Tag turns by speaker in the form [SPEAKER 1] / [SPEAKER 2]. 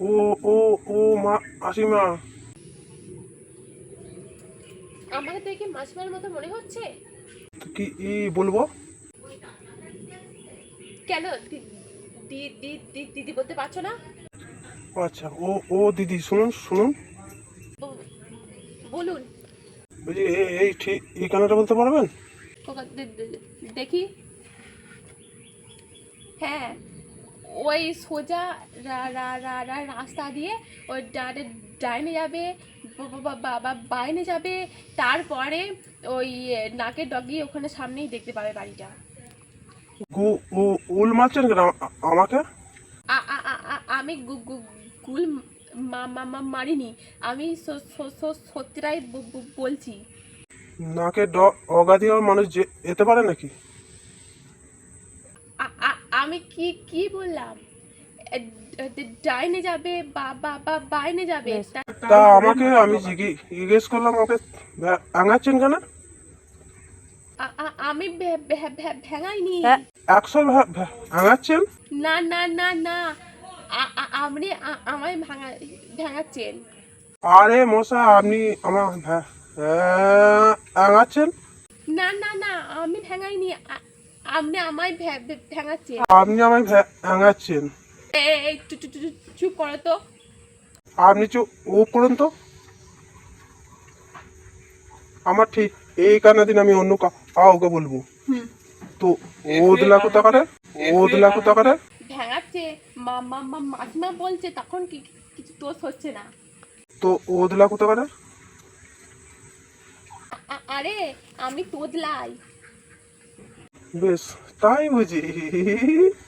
[SPEAKER 1] ও ও ও মা আসিমা
[SPEAKER 2] আমাকে দেখে মাসিমার মতো মনে হচ্ছে।
[SPEAKER 1] কি ই বলব?
[SPEAKER 2] কেন? দিদি বলতে পারছ না?
[SPEAKER 1] আচ্ছা ও ও দিদি শুনুন শুনুন।
[SPEAKER 2] বলুন।
[SPEAKER 1] বলছি এই এই ঠিক ঠিকানাটা বলতে পারবেন?
[SPEAKER 2] দেখি। হ্যাঁ। ওই সোজা রাস্তা দিয়ে ওই ডানে ডাইনে যাবে বাইনে যাবে তারপরে ওই নাকের ডগি ওখানে সামনেই দেখতে পাবে বাড়িটা।
[SPEAKER 1] উল মারছেন আমাকে?
[SPEAKER 2] আমি গুল মারিনি আমি সত্যিটাই বলছি।
[SPEAKER 1] নাকে ড অগা দিয়ে মানুষ যেতে পারে নাকি?
[SPEAKER 2] আমি কি কি বললাম? ডাইনে যাবে বা বা বা বাইনে যাবে তা-
[SPEAKER 1] আমাকে আমি জিজ্ঞেস করলাম আমাকে আঙাচ্ছেন কেন?
[SPEAKER 2] আমি ভেঙাইনি।
[SPEAKER 1] একশো
[SPEAKER 2] না না না না। আপনি আমায় ভাঙা ভেঙাচ্ছেন।
[SPEAKER 1] আরে মশা আপনি আমার আঙাচ্ছেন
[SPEAKER 2] না না না আমি ভেঙাইনি। আপনি আমায় ভে- ভে-
[SPEAKER 1] আপনি আমায় ভ্যা- আঙাচ্ছেন
[SPEAKER 2] এই চুপ করো তো।
[SPEAKER 1] আপনি চুপ ও করুন তো। আমার ঠিক এই কানা দিন আমি অন্য কাউকে বলব। তো ও দিলা কোথা করে ও দিলা কোথা করে
[SPEAKER 2] ভেঙাচ্ছে মা মা মা মাসিমা বলছে তখন কি কিছু দোষ হচ্ছে না।
[SPEAKER 1] তো ও দিলা কোথা করে
[SPEAKER 2] আরে আমি তোদলাই।
[SPEAKER 1] です。タイムジー